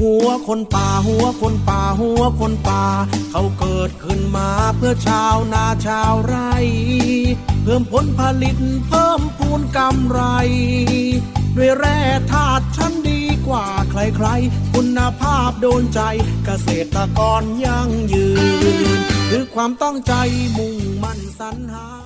หัวคนป่าหัวคนป่าหัวคนป่า เขาเกิดขึ้นมาเพื่อชาวนาชาวไร่ เพิ่มผลผลิตเพิ่มพูนกำไร ด้วยแร่ธาตุชั้นดีกว่าใครๆ คุณภาพโดนใจเกษตรกรยั่งยืน คือความต้องใจมุ่งมั่นสรรหา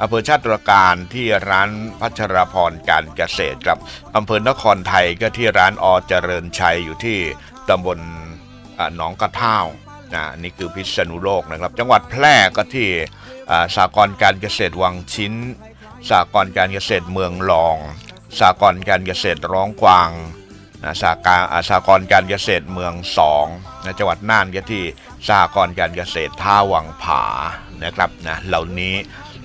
อำเภอชาติตรการที่ร้านพัชรพรการเกษตรครับอำเภอนครไทยก็ที่ร้านอเจริญชัยอยู่ที่ตำบลหนองกระเท่านะนี่คือพิษณุโลกนะครับ จังหวัดแพร่ก็ที่สากลการเกษตรวังชิ้น สากลการเกษตรเมืองรอง สากลการเกษตรร้องกวางนะสากาสากลการเกษตรเมืองสองนะจังหวัดน่านก็ที่สากลการเกษตรท่าวังผานะครับนะเหล่านี้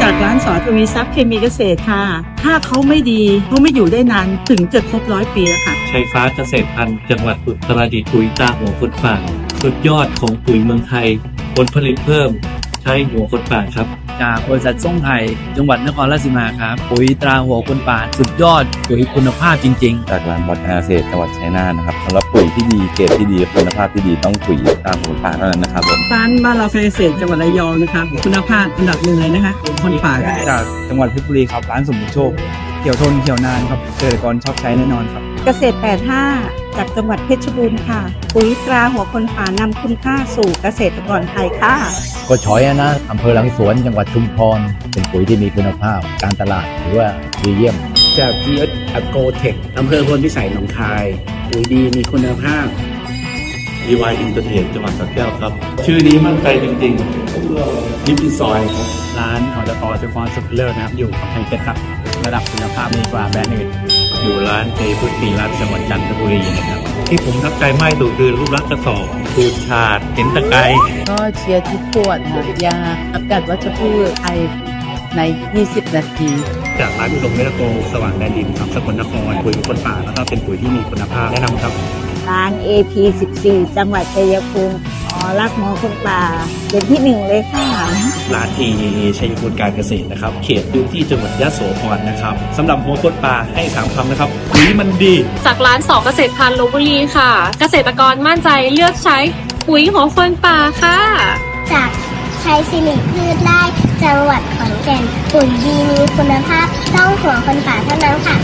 จากร้านสอทวีทรัพย์เคมีเกษตรค่ะ ถ้าเขาไม่ดีเขาไม่อยู่ได้นานถึงจะครบร้อยปีแล้วค่ะ ชัยฟ้าเกษตรพันธุ์จังหวัดอุตรดิตถ์ปุ๋ยตาหัวคนป่า สุดยอดของปุ๋ยเมืองไทย ผลผลิตเพิ่ม ใช้หัวคนป่าครับ จากบริษัทส่งไทย จังหวัดนครราชสีมาครับ ปุ๋ยตราหัวคนป่าสุดยอดปุ๋ยคุณภาพจริง ๆ จากร้านวัฒนาเกษตรจังหวัดชัยนาทนะครับสำหรับปุ๋ยที่ดีเกรดที่ดีคุณภาพที่ดีต้องปุ๋ยตามหมูป่าเท่านั้นนะครับผมร้านบ้านเราแฟร์เกษตรจังหวัดระยองนะคะคุณภาพอันดับหนึ่งเลยนะคะคนป่าจากจังหวัดเพชรบุรีครับร้านสมบูรณ์โชคเขียวทนเขียวนานครับเกษตรกรชอบใช้แน่นอนครับ เกษตร 85 จากจังหวัดเพชรบูรณ์ค่ะ ปุ๋ยตราหัวคนป่านำคุณค่าสู่เกษตรกรไทยค่ะ ก็ช้อยอะนะอำเภอหลังสวนจังหวัดชุมพร เป็นปุ๋ยที่มีคุณภาพ การตลาดถือว่าดีเยี่ยม จาก GS a g r o t e c h อำเภอพลพิสัยหนองคาย ปุ๋ยดีมีคุณภาพ DY Entertain จังหวัดสระแก้วครับ ชื่อนี้มั่นใจจริงๆยิปปี้ซอยครับร้านออตอเซฟอนสุดเลิศนะครับ อยู่กำแพงเพชรครับ ระดับคุณภาพดีกว่าแบรนด์อื่น อยู่ร้านเจพุทธีรัตน์จังหวัดจันทบุรีนะครับ ที่ผมทับใจมากสุดคือรูปลักษณ์กระสอบขูดฉาดเห็นตะไคร้ก็เชียร์ทุกขวดค่ะยาอากาศวัชพืชไทย ใน 20 นาที จากร้านอุดมเมรโกสว่างแดนดินครับสกลนครปุ๋ยคนป่าแล้วก็เป็นปุ๋ยที่มีคุณภาพแนะนำครับ ร้าน AP 14 จังหวัดชัยภูมิอ๋อรักหมอคนป่าเป็นที่หนึ่งเลยค่ะร้าน AAA ชัยภูมิการเกษตรนะครับ เขตพื้นที่จังหวัดยะโสธรนะครับสำหรับหัวคนป่าให้สามคำนะครับปุ๋ยมันดี จากร้านสอเกษตรพันธุ์ลบบุรีค่ะ เกษตรกรมั่นใจเลือกใช้ปุ๋ยหัวคนป่าค่ะ จากชัยสิริพืชไร่ จังหวัดขอนแก่นปุ๋ยดีมีคุณภาพต้องหัวคนป่าเท่านั้นค่ะ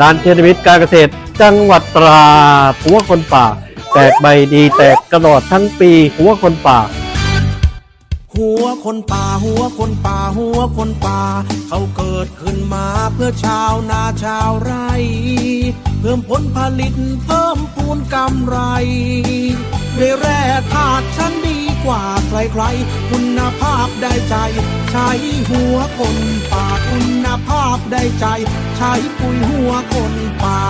ร้านเทนวิทย์การเกษตร จังหวัดตราดหัวคนป่า แตกใบดีแตกกระโดดทั้งปีหัวคนป่า หัวคนป่าหัวคนป่าหัวคนป่า เขาเกิดขึ้นมาเพื่อชาวนาชาวไร่ เพิ่มผลผลิตเพิ่มพูนกำไรด้วยแร่ธาตุชั้นดี กว่าใครๆ คุณภาพได้ใจ ใช้หัวคนป่าคุณภาพได้ใจ ใช้ปุ๋ยหัวคนป่า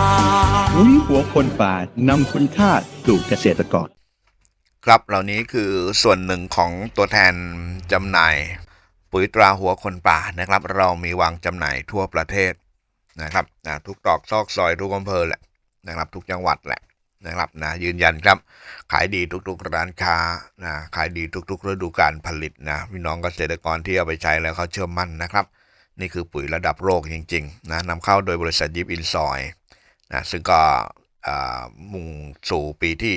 ปุ๋ยหัวคนป่านำคุณค่าสู่เกษตรกร ครับเหล่านี้คือส่วนหนึ่งของตัวแทนจำหน่าย ปุ๋ยตราหัวคนป่านะครับ เรามีวางจำหน่ายทั่วประเทศนะครับนะทุกตรอกซอกซอยทุกอำเภอแหละนะครับ ทุกจังหวัดแหละ นะครับนะยืนยันครับขายดีทุกๆร้านค้านะขายดีทุกๆฤดูการผลิตนะพี่น้องเกษตรกรที่เอาไปใช้แล้วเขาเชื่อมั่นนะครับ นี่คือปุ๋ยระดับโลกจริงๆนะนำเข้าโดยบริษัทยิปอินซอยนะซึ่งก็มุ่งสู่ปีที่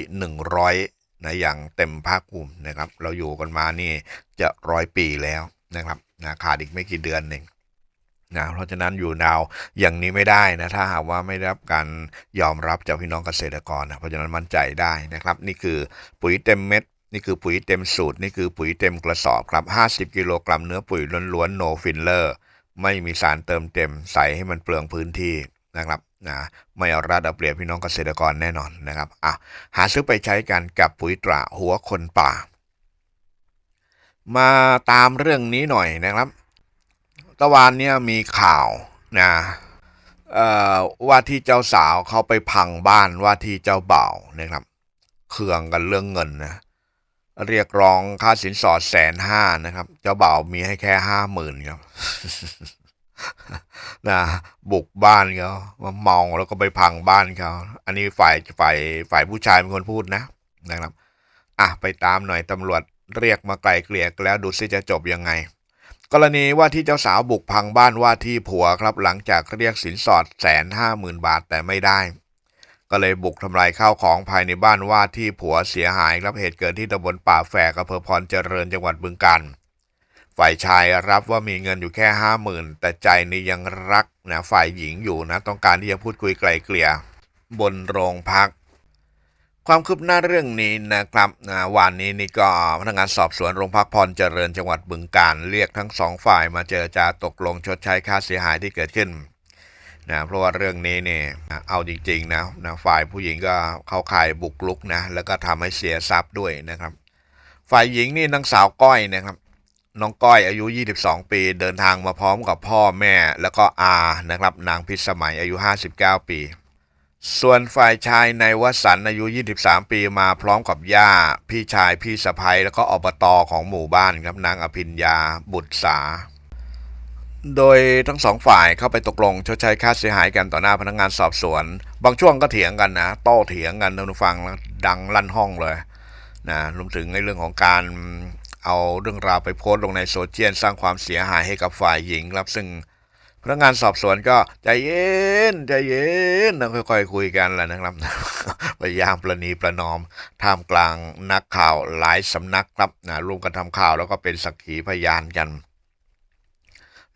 100นะอย่างเต็มภาคภูมินะครับ เราอยู่กันมานี่จะร้อยปีแล้วนะครับนะขาดอีกไม่กี่เดือนเอง นะเพราะฉะนั้นอยู่ดาวอย่างนี้ไม่ได้นะถ้าหากว่าไม่ได้รับการยอมรับจากพี่น้องเกษตรกรนะเพราะฉะนั้นมั่นใจได้นะครับ นี่คือปุ๋ยเต็มเม็ดนี่คือปุ๋ยเต็มสูตร นี่คือปุ๋ยเต็มกระสอบครับ 50 กิโลกรัมเนื้อปุ๋ยล้วนๆ no filler ไม่มีสารเติมเต็มใส่ให้มันเปลืองพื้นที่นะครับนะไม่เอารัดเอาเปรียบพี่น้องเกษตรกรแน่นอนนะครับอะหาซื้อไปใช้กันกับปุ๋ยตราหัวคนป่า มาตามเรื่องนี้หน่อยนะครับ ตะวันเนี่ยมีข่าวนะว่าที่เจ้าสาวเขาไปพังบ้านว่าที่เจ้าบ่าวนะครับเคืองกันเรื่องเงินนะเรียกร้องค่าสินสอดแสนห้านะครับ เจ้าบ่าวมีให้แค่ห้าหมื่นครับนะบุกบ้านเขามาเมาแล้วก็ไปพังบ้านเขาอันนี้ฝ่ายฝ่ายฝ่ายผู้ชายเป็นคนพูดนะนะครับ อะไปตามหน่อยตำรวจเรียกมาไกลเกลี่ยแล้วดูซิจะจบยังไง กรณีว่าที่เจ้าสาวบุกพังบ้านว่าที่ผัวครับหลังจากเรียกสินสอดแสนห้าหมื่นบาทแต่ไม่ได้ ก็เลยบุกทำลายข้าวของภายในบ้านว่าที่ผัวเสียหายครับเหตุเกิดที่ตำบลป่าแฝกอำเภอพรเจริญจังหวัดบึงกาฬฝ่ายชายรับว่ามีเงินอยู่แค่ห้าหมื่นแต่ใจนี่ยังรักนะฝ่ายหญิงอยู่นะต้องการที่จะพูดคุยไกลเกลี่ยบนโรงพัก ความคืบหน้าเรื่องนี้นะครับวันนี้นี่ก็พนักงานสอบสวนโรงพักพรเจริญจังหวัดบึงกาฬเรียกทั้งสองฝ่ายมาเจรจาตกลงชดใช้ค่าเสียหายที่เกิดขึ้นนะเพราะว่าเรื่องนี้เนี่ยเอาจริงๆนะนะฝ่ายผู้หญิงก็เข้าข่ายบุกลุกนะแล้วก็ทำให้เสียทรัพย์ด้วยนะครับ ฝ่ายหญิงนี่นางสาวก้อยนะครับน้องก้อยอายุ 22 ปี เดินทางมาพร้อมกับพ่อแม่ แล้วก็อานะครับนางพิสมัยอายุ 59 ปี ส่วนฝ่ายชายในวสันอายุ 23 ปีมาพร้อมกับย่า พี่ชายพี่สะพ้ยแล้วก็อบตอของหมู่บ้านครับนางอภิญญาบุตรสา โดยทั้งสองฝ่ายเข้าไปตกลงชดใช้ค่าเสียหายกันต่อหน้าพนักงานสอบสวน บางช่วงก็เถียงกันนะโต้เถียงกันท่านผู้ฟังแล้วดังลั่นห้องเลยนะรวมถึงในเรื่องของการเอาเรื่องราวไปโพสต์ลงในโซเชียลสร้างความเสียหายให้กับฝ่ายหญิงครับซึ่ง พนักงานสอบสวนก็ใจเย็นใจเย็นนะค่อยๆคุยกันแหละนะครับ พยายามประนีประนอมท่ามกลางนักข่าวหลายสำนักครับนะร่วมกันทำข่าวแล้วก็เป็นสักขีพยานกัน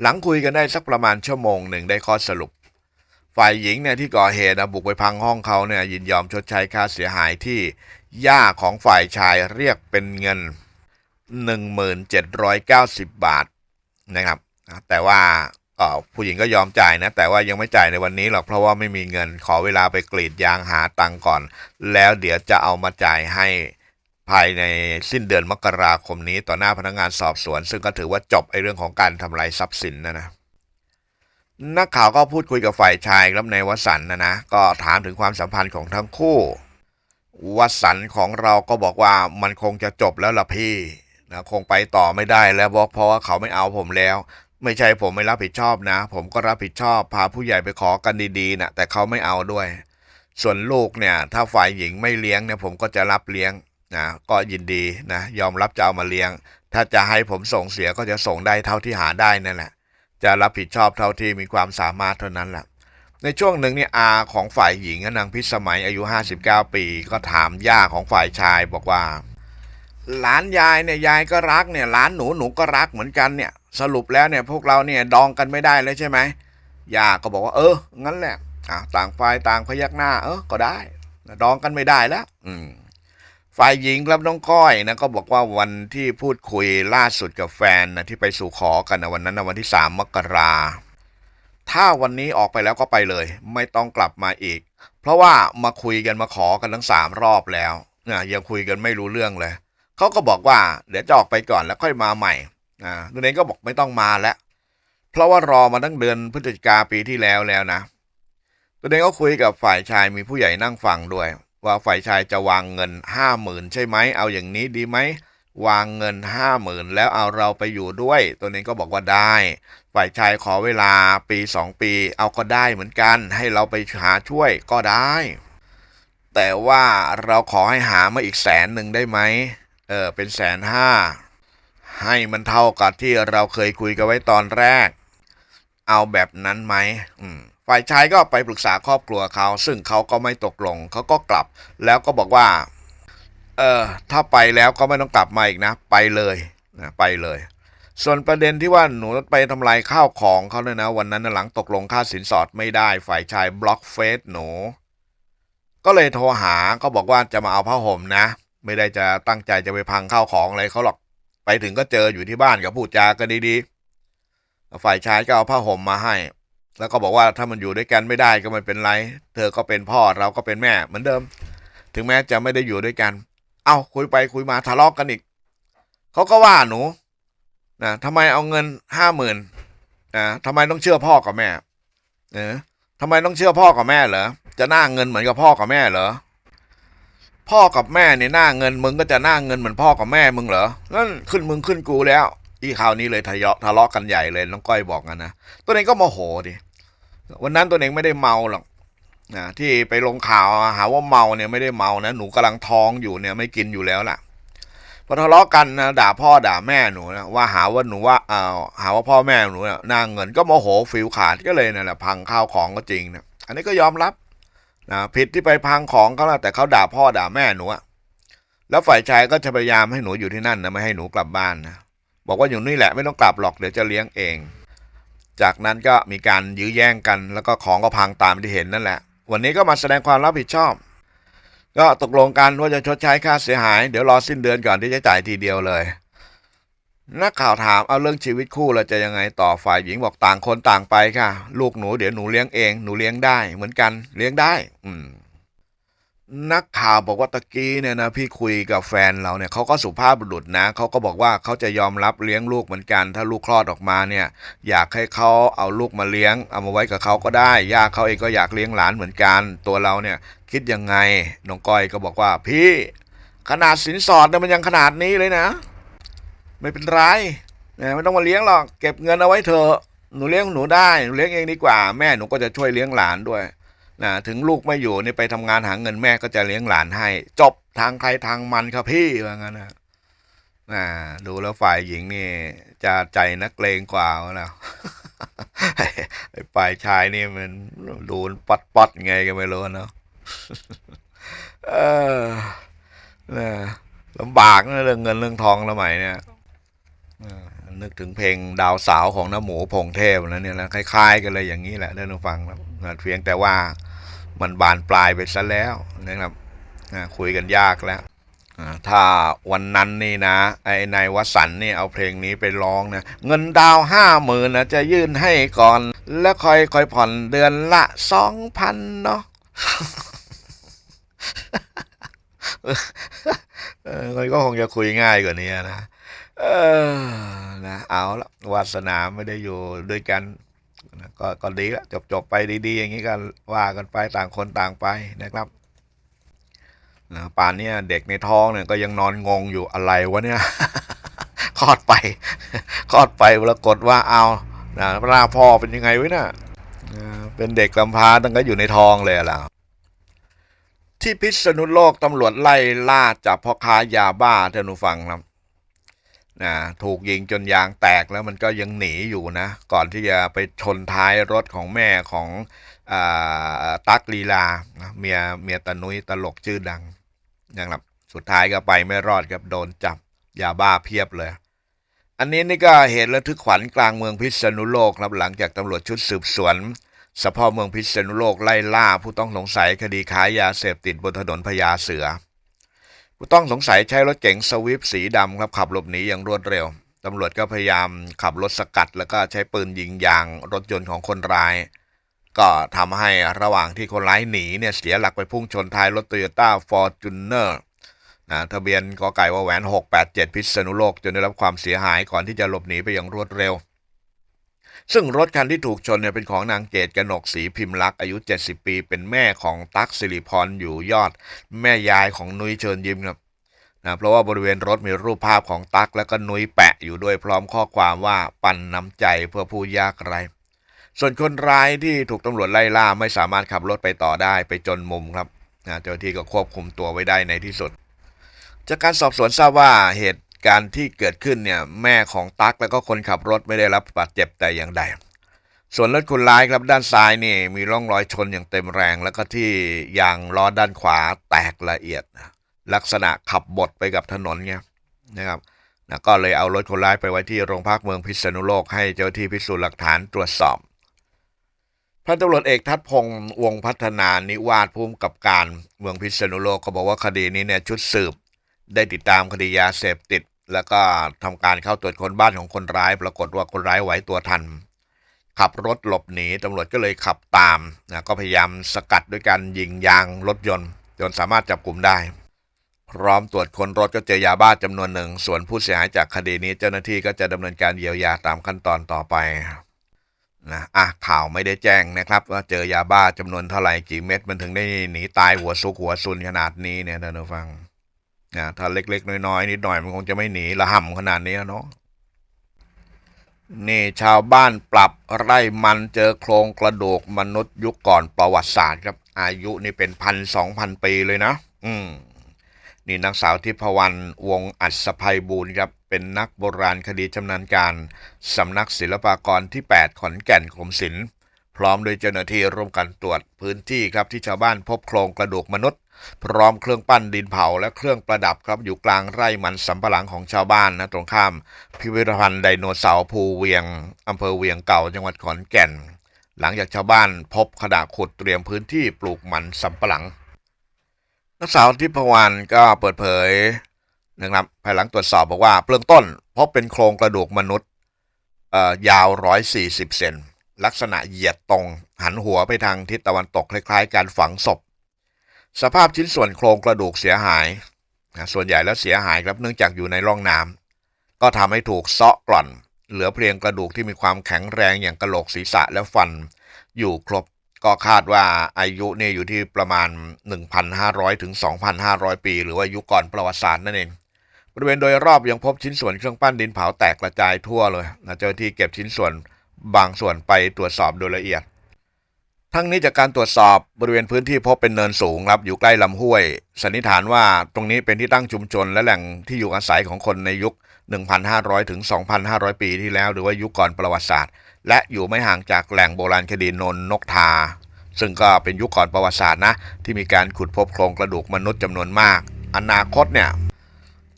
หลังคุยกันได้สักประมาณชั่วโมงหนึ่งได้ข้อสรุป ฝ่ายหญิงเนี่ยที่ก่อเหตุนะบุกไปพังห้องเขาเนี่ยยินยอมชดใช้ค่าเสียหายที่ย่าของฝ่ายชายเรียกเป็นเงิน 1790 บาทนะครับ แต่ว่า ผู้หญิงก็ยอมจ่ายนะ แต่ว่ายังไม่จ่ายในวันนี้หรอกเพราะว่าไม่มีเงินขอเวลาไปกรีดยางหาตังก่อน แล้วเดี๋ยวจะเอามาจ่ายให้ภายในสิ้นเดือนมกราคมนี้ต่อหน้าพนักงานสอบสวน ซึ่งก็ถือว่าจบไอ้เรื่องของการทำลายทรัพย์สินนะนะนักข่าวก็พูดคุยกับฝ่ายชายครับในวสันนะนะก็ถามถึงความสัมพันธ์ของทั้งคู่วสันของเราก็บอกว่ามันคงจะจบแล้วล่ะพี่นะคงไปต่อไม่ได้แล้วบอกเพราะว่าเขาไม่เอาผมแล้ว ไม่ใช่ผมไม่รับผิดชอบนะ ผมก็รับผิดชอบพาผู้ใหญ่ไปขอกันดีๆนะแต่เขาไม่เอาด้วย ส่วนลูกเนี่ย ถ้าฝ่ายหญิงไม่เลี้ยงเนี่ยผมก็จะรับเลี้ยงนะก็ยินดีนะยอมรับจะเอามาเลี้ยง ถ้าจะให้ผมส่งเสียก็จะส่งได้เท่าที่หาได้นั่นแหละ จะรับผิดชอบเท่าที่มีความสามารถเท่านั้นแหละในช่วงหนึ่งเนี่ยอาของฝ่ายหญิงนางพิสมัยอายุ 59 ปี ก็ถามย่าของฝ่ายชายบอกว่า หลานยายเนี่ยยายก็รักเนี่ยหลานหนูหนูก็รักเหมือนกันเนี่ย สรุปแล้วเนี่ยพวกเราเนี่ยดองกันไม่ได้เลยใช่ไหมยาก็บอกว่า เออ งั้นแหละอะต่างฝ่ายต่างพยักหน้า เออก็ได้ดองกันไม่ได้แล้ว อืม ฝ่ายหญิงครับน้องก้อยนะก็บอกว่าวันที่พูดคุยล่าสุดกับแฟนนะที่ไปสู่ขอกันนะวันนั้นนะวันที่สามมกราถ้าวันนี้ออกไปแล้วก็ไปเลย ไม่ต้องกลับมาอีก เพราะว่ามาคุยกันมาขอกันทั้งสามรอบแล้วนะยังคุยกันไม่รู้เรื่องเลย เขาก็บอกว่าเดี๋ยวจะออกไปก่อนแล้วค่อยมาใหม่อ่าตัวเองก็บอกไม่ต้องมาแล้ว เพราะว่ารอมาตั้งเดือนพฤศจิกาปีที่แล้วแล้วนะตัวเองก็คุยกับฝ่ายชายมีผู้ใหญ่นั่งฟังด้วย ว่าฝ่ายชายจะวางเงินห้าหมื่นใช่ไหมเอาอย่างนี้ดีไหมวางเงินห้าหมื่นแล้วเอาเราไปอยู่ด้วย ตัวเองก็บอกว่าได้ ฝ่ายชายขอเวลาปีสองปี เอาก็ได้เหมือนกัน ให้เราไปหาช่วยก็ได้ แต่ว่าเราขอให้หามาอีกแสนหนึ่งได้ไหม เออเป็นแสนห้าให้มันเท่ากับที่เราเคยคุยกันไว้ตอนแรก เอาแบบนั้นไหมอืมฝ่ายชายก็ไปปรึกษาครอบครัวเขา ซึ่งเขาก็ไม่ตกลงเขาก็กลับ แล้วก็บอกว่า เออถ้าไปแล้วก็ไม่ต้องกลับมาอีกนะ ไปเลยนะไปเลย ส่วนประเด็นที่ว่าหนูไปทำลายข้าวของเขาเนี่ยนะ วันนั้นหลังตกลงค่าสินสอดไม่ได้ ฝ่ายชายบล็อกเฟซหนู ก็เลยโทรหาก็บอกว่าจะมาเอาผ้าห่มนะ ไม่ได้จะตั้งใจจะไปพังข้าวของอะไรเขาหรอก ไปถึงก็เจออยู่ที่บ้านกับพูดจากันดีๆ ฝ่ายชายก็เอาผ้าห่มมาให้ แล้วก็บอกว่าถ้ามันอยู่ด้วยกันไม่ได้ก็ไม่เป็นไร เธอก็เป็นพ่อเราก็เป็นแม่เหมือนเดิม ถึงแม้จะไม่ได้อยู่ด้วยกัน เอ้าคุยไปคุยมาทะเลาะกกันอีก เขาก็ว่าหนูนะทำไมเอาเงินห้าหมื่นนะทำไมต้องเชื่อพ่อกับแม่เออทำไมต้องเชื่อพ่อกับแม่เหรอ จะหน้าเงินเหมือนกับพ่อกับแม่เหรอ พ่อกับแม่เนี่ยหน้าเงินมึงก็จะหน้าเงินเหมือนพ่อกับแม่มึงเหรอ นั่นขึ้นมึงขึ้นกูแล้ว อีคราวนี้เลยทะเลาะทะเลาะกันใหญ่เลยน้องก้อยบอกกันนะ ตัวเองก็โมโหดิ วันนั้นตัวเองไม่ได้เมาหรอกนะที่ไปลงข่าวหาว่าเมาเนี่ยไม่ได้เมานะ หนูกำลังท้องอยู่เนี่ยไม่กินอยู่แล้วล่ะพอทะเลาะกันนะด่าพ่อด่าแม่หนูนะว่าหาว่าหนูว่าอ่าหาว่าพ่อแม่หนูน่ะหน้าเงินก็โมโหฟิลขาดก็เลยนั่นแหละพังข้าวของก็จริงนะอันนี้ก็ยอมรับ นะผิดที่ไปพังของเขาละแต่เขาด่าพ่อด่าแม่หนูอะแล้วฝ่ายชายก็จะพยายามให้หนูอยู่ที่นั่นนะไม่ให้หนูกลับบ้านนะบอกว่าอยู่นี่แหละไม่ต้องกลับหรอกเดี๋ยวจะเลี้ยงเอง จากนั้นก็มีการยื้อแย่งกัน แล้วก็ของก็พังตามที่เห็นนั่นแหละ วันนี้ก็มาแสดงความรับผิดชอบ ก็ตกลงกันว่าจะชดใช้ค่าเสียหาย เดี๋ยวรอสิ้นเดือนก่อนที่จะจ่ายทีเดียวเลย นักข่าวถามเอาเรื่องชีวิตคู่เราจะยังไงต่อฝ่ายหญิงบอกต่างคนต่างไปค่ะ ลูกหนูเดี๋ยวหนูเลี้ยงเองหนูเลี้ยงได้เหมือนกันเลี้ยงได้ อืม นักข่าวบอกว่าตะกี้เนี่ยนะพี่คุยกับแฟนเราเนี่ยเขาก็สุภาพบุรุษนะเขาก็บอกว่าเขาจะยอมรับเลี้ยงลูกเหมือนกัน ถ้าลูกคลอดออกมาเนี่ย อยากให้เขาเอาลูกมาเลี้ยง เอามาไว้กับเขาก็ได้ย่าเขาเองก็อยากเลี้ยงหลานเหมือนกัน ตัวเราเนี่ย คิดยังไงน้องก้อยก็บอกว่าพี่ ขนาดสินสอดเนี่ยมันยังขนาดนี้เลยนะ ไม่เป็นไรนะไม่ต้องมาเลี้ยงหรอกเก็บเงินเอาไว้เถอะหนูเลี้ยงหนูได้หนูเลี้ยงเองดีกว่าแม่หนูก็จะช่วยเลี้ยงหลานด้วยนะถึงลูกไม่อยู่นี่ไปทำงานหาเงินแม่ก็จะเลี้ยงหลานให้ จบทางใครทางมันครับพี่ว่างั้นนะนะดูแล้วฝ่ายหญิงนี่ จะใจนักเลงกว่าแล้วฝ่ายชายนี่มันดูปัดปัดๆไงก็ไม่รู้เนาะเออนะลำบากนะเรื่องเงินเรื่องทองละไหมเนี่ย นึกถึงเพลงดาวสาวของน้าหมูพงเทพแล้วเนี่ยนะคล้ายๆกันเลยอย่างนี้แหละได้ลองฟังนะเพียงแต่ว่ามันบานปลายไปซะแล้วนะครับคุยกันยากแล้วถ้าวันนั้นนี่นะ ไอ้นายวสันนี่เอาเพลงนี้ไปร้องนะ เงินดาวห้าหมื่นนะจะยื่นให้ก่อน แล้วค่อยค่อยผ่อนเดือนละสองพันเนาะเออมันก็คงจะคุยง่ายกว่านี้นะ เออนะเอาละวาสนาไม่ได้อยู่ด้วยกันนะก็ก็ดีละจบจบไปดี ๆ อย่างนี้ก็ว่ากันไปต่างคนต่างไปนะครับนะป่านเนี้ยเด็กในท้องเนี่ยก็ยังนอนงงอยู่อะไรวะเนี่ยคลอดไปคลอดไปปรากฏว่าเอานะพระพ่อเป็นยังไงวะเนี่ยเป็นเด็กกำพร้าตั้งแต่อยู่ในท้องเลยล่ะที่พิษณุโลกตำรวจไล่ล่าจับพ่อค้ายาบ้าท่านผู้ฟังครับ นะถูกยิงจนยางแตกแล้วมันก็ยังหนีอยู่นะ ก่อนที่จะไปชนท้ายรถของแม่ของอตักลีลาเมียเมียตานุ้ยตลกชื่อดังนะครับสุดท้ายก็ไปไม่รอดครับโดนจับยาบ้าเพียบเลย อันนี้นี่ก็เหตุระทึกขวัญกลางเมืองพิษณุโลกครับหลังจากตำรวจชุดสืบสวนสพเมืองพิษณุโลกไล่ล่าผู้ต้องสงสัยคดีค้ายาเสพติดบนถนนพญาเสือ ผู้ต้องสงสัยใช้รถเก๋งสวิฟสีดำครับขับหลบหนีอย่างรวดเร็วตำรวจก็พยายามขับรถสกัด แล้วก็ใช้ปืนยิงยางรถยนต์ของคนร้าย ก็ทำให้ระหว่างที่คนร้ายหนีเนี่ยเสียหลักไปพุ่งชนท้ายรถโตโยต้าฟอร์จูเนอร์นะทะเบียนกไก่วาแหวน 687 พิษณุโลก จนได้รับความเสียหายก่อนที่จะหลบหนีไปอย่างรวดเร็ว ซึ่งรถคันที่ถูกชนเนี่ยเป็นของนางเกตกนกศรีพิมพ์ลักษ์อายุ 70 ปี เป็นแม่ของตั๊กสิริพรอยู่ยอด แม่ยายของนุ้ยเชิญยิ้มครับนะเพราะว่าบริเวณรถมีรูปภาพของตั๊กแล้วก็นุ้ยแปะอยู่ด้วยพร้อมข้อความว่าปันน้ำใจเพื่อผู้ยากไร้ส่วนคนร้ายที่ถูกตำรวจไล่ล่าไม่สามารถขับรถไปต่อได้ไปจนมุมครับนะเจ้าหน้าที่ก็ควบคุมตัวไว้ได้ในที่สุด จากการสอบสวนทราบว่าเหตุ การณ์ที่เกิดขึ้นเนี่ยแม่ของตั๊กแล้วก็คนขับรถไม่ได้รับบาดเจ็บแต่อย่างใด ส่วนรถคนร้ายครับด้านซ้ายนี่มีร่องรอยชนอย่างเต็มแรง แล้วก็ที่ยางล้อด้านขวาแตกละเอียด ลักษณะขับบดไปกับถนนเงี้ยนะครับนะก็เลยเอารถคนร้ายไปไว้ที่โรงพักเมืองพิษณุโลกให้เจ้าที่พิสูจน์หลักฐานตรวจสอบพันตำรวจเอกทัศพงศ์วงพัฒนานิวาสภูมิกับการเมืองพิษณุโลกก็บอกว่าคดีนี้เนี่ยชุดสืบ ได้ติดตามคดียาเสพติด แล้วก็ทำการเข้าตรวจค้นบ้านของคนร้าย ปรากฏว่าคนร้ายไหวตัวทัน ขับรถหลบหนีตำรวจก็เลยขับตามนะก็พยายามสกัดด้วยการยิงยางรถยนต์ จนสามารถจับกลุ่มได้ พร้อมตรวจค้นรถก็เจอยาบ้าจำนวนหนึ่ง ส่วนผู้เสียหายจากคดีนี้เจ้าหน้าที่ก็จะดำเนินการเยียวยาตามขั้นตอนต่อไปนะอะข่าวไม่ได้แจ้งนะครับ ว่าเจอยาบ้าจำนวนเท่าไหร่กี่เม็ดมันถึงได้หนีตายหัวซุกหัวซุนขนาดนี้เนี่ยท่านผู้ฟัง นะถ้าเล็ก ๆ น้อยๆนิดหน่อยมันคงจะไม่หนีละห่ำขนาดนี้เนาะนี่ชาวบ้านปรับไร่มันเจอโครงกระดูกมนุษย์ยุคก่อนประวัติศาสตร์ครับ อายุนี่เป็นพันสองพันปีเลยนะ อืมนี่นางสาวทิพวรรณวงอัศภัยบูรณ์ครับ เป็นนักโบราณคดีชำนาญการสำนักศิลปากรที่ 8 ขอนแก่นกรมศิลป์พร้อมโดยเจ้าหน้าที่ร่วมกันตรวจพื้นที่ครับที่ชาวบ้านพบโครงกระดูกมนุษย์ พร้อมเครื่องปั้นดินเผาและเครื่องประดับครับอยู่กลางไร่มันสำปะหลังของชาวบ้านนะตรงข้าม พิพิธภัณฑ์ไดโนเสาร์ภูเวียงอำเภอเวียงเก่าจังหวัดขอนแก่น หลังจากชาวบ้านพบขณะขุดเตรียมพื้นที่ปลูกมันสำปะหลังนักสาวทิพวรรณก็เปิดเผยนะครับภายหลังตรวจสอบบอกว่าเบื้องต้นพบเป็นโครงกระดูกมนุษย์อ่อยาว 140 เซนลักษณะเหยียดตรง หันหัวไปทางทิศตะวันตกคล้ายๆ การฝังศพ สภาพชิ้นส่วนโครงกระดูกเสียหายนะส่วนใหญ่แล้วเสียหายครับเนื่องจากอยู่ในร่องน้ำก็ทำให้ถูกเซาะกร่อน เหลือเพียงกระดูกที่มีความแข็งแรงอย่างกระโหลกศีรษะและฟัน อยู่ครบ ก็คาดว่าอายุเนี่ยอยู่ที่ประมาณ 1,500ถึง2,500 ปี หรือว่ายุก่อนประวัติศาสตร์นั่นเองบริเวณโดยรอบยังพบชิ้นส่วนเครื่องปั้นดินเผาแตกกระจายทั่วเลยนะเจ้าที่เก็บชิ้นส่วนบางส่วนไปตรวจสอบโดยละเอียด ทั้งนี้จากการตรวจสอบบริเวณพื้นที่พบเป็นเนินสูงครับอยู่ใกล้ลำห้วย สันนิษฐานว่าตรงนี้เป็นที่ตั้งชุมชนและแหล่งที่อยู่อาศัยของคนในยุค 1,500 ถึง 2,500 ปีที่แล้ว หรือว่ายุคก่อนประวัติศาสตร์ และอยู่ไม่ห่างจากแหล่งโบราณคดีนนนกทา ซึ่งก็เป็นยุคก่อนประวัติศาสตร์นะที่มีการขุดพบโครงกระดูกมนุษย์จำนวนมาก อนาคตเนี่ย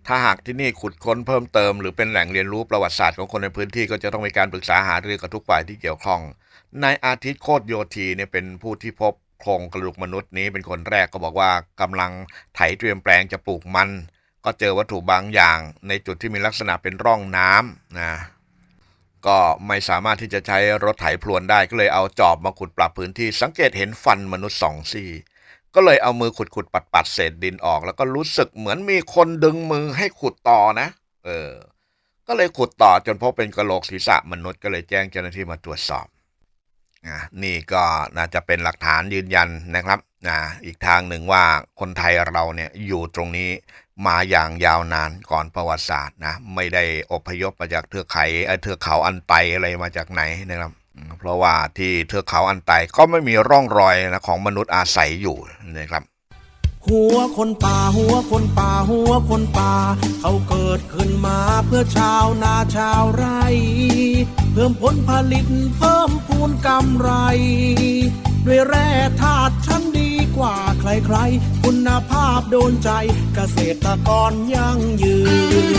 ถ้าหากที่นี่ขุดค้นเพิ่มเติมหรือเป็นแหล่งเรียนรู้ประวัติศาสตร์ของคนในพื้นที่ก็จะต้องมีการปรึกษาหารือกับทุกฝ่ายที่เกี่ยวข้องนายอาทิตย์โคตรโยธีเนี่ยเป็นผู้ที่พบโครงกระดูกมนุษย์นี้เป็นคนแรกก็บอกว่ากำลังไถเตรียมแปลงจะปลูกมัน ก็เจอวัตถุบางอย่าง ในจุดที่มีลักษณะเป็นร่องน้ำนะก็ไม่สามารถที่จะใช้รถไถพรวนได้ก็เลยเอาจอบมาขุดปรับพื้นที่สังเกตเห็นฟันมนุษย์สองซี่ ก็เลยเอามือขุดขุดปัดปัดเศษดินออก แล้วก็รู้สึกเหมือนมีคนดึงมือให้ขุดต่อนะ เออ ก็เลยขุดต่อจนพบเป็นกระโหลกศีรษะมนุษย์ก็เลยแจ้งเจ้าหน้าที่มาตรวจสอบอะนี่ก็น่าจะเป็นหลักฐานยืนยันนะครับนะอีกทางหนึ่งว่าคนไทยเราเนี่ยอยู่ตรงนี้มาอย่างยาวนานก่อนประวัติศาสตร์นะไม่ได้อพยพมาจากเทือกไขเทือกเขาอันไตอะไรมาจากไหนนะครับ เพราะว่าที่เทือกเขาอันไตก็ไม่มีร่องรอยนะของมนุษย์อาศัยอยู่นะครับ หัวคนป่าหัวคนป่าหัวคนป่า เขาเกิดขึ้นมาเพื่อชาวนาชาวไร่ เพิ่มผลผลิตเพิ่มพูนกำไร ด้วยแร่ธาตุชั้นดีกว่าใครๆ คุณภาพโดนใจเกษตรกรยั่งยื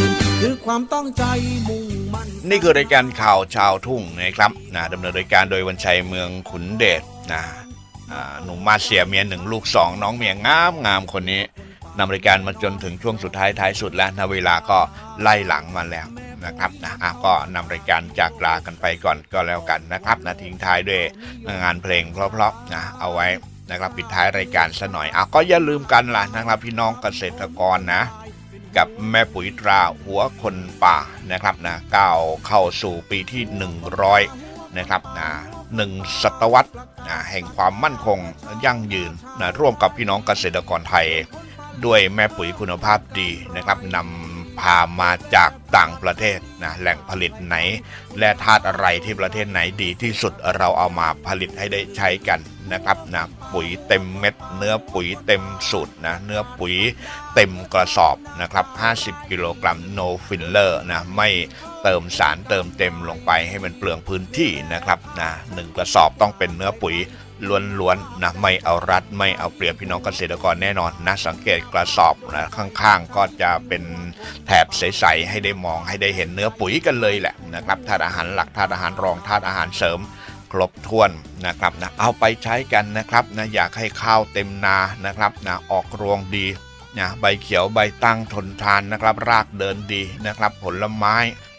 น คือความตั้งใจมุ่งมั่น นี่คือรายการข่าวชาวทุ่งนะครับนะดำเนินรายการโดยวันชัยเมืองขุนเดชนะหนุ่มมาเสียเมียหนึ่งลูกสองน้องเมียงามงามคนนี้นำรายการมาจนถึงช่วงสุดท้ายท้ายสุดแล้วนะเวลาก็ไล่หลังมาแล้ว นะครับนะอะก็นำรายการจากลากันไปก่อนก็แล้วกันนะครับนะทิ้งท้ายด้วยงานเพลงเพราะๆนะเอาไว้นะครับปิดท้ายรายการซะหน่อยอะก็อย่าลืมกันล่ะนะครับพี่น้องเกษตรกรนะ กับแม่ปุ๋ยตราหัวคนป่านะครับนะก้าวเข้าสู่ปีที่ 100 นะครับนะหนึ่งศตวรรษนะแห่งความมั่นคงยั่งยืนนะร่วมกับพี่น้องเกษตรกรไทย ด้วยแม่ปุ๋ยคุณภาพดีนะครับนำ พามาจากต่างประเทศนะแหล่งผลิตไหน และธาตุอะไรที่ประเทศไหนดีที่สุดเราเอามาผลิตให้ได้ใช้กันนะครับนะปุ๋ยเต็มเม็ด เนื้อปุ๋ยเต็มสูตรนะเนื้อปุ๋ยเต็มกระสอบนะครับ 50 กิโลกรัมโนฟิลเลอร์นะไม่ เติมสารเติมเต็มลงไปให้มันเปลืองพื้นที่นะครับนะหนึ่งกระสอบต้องเป็นเนื้อปุ๋ยล้วนๆนะไม่เอารัดไม่เอาเปรียบพี่น้องเกษตรกรแน่นอนนะสังเกตกระสอบนะข้างๆ ก็จะเป็นแถบใสๆให้ได้มองให้ได้เห็นเนื้อปุ๋ยกันเลยแหละนะครับธาตุอาหารหลักธาตุอาหารรองธาตุอาหารเสริมครบถ้วนนะครับนะเอาไปใช้กันนะครับนะอยากให้ข้าวเต็มนานะครับนะออกรวงดีนะใบเขียวใบตั้งทนทานนะครับ รากเดินดีนะครับ ผลไม้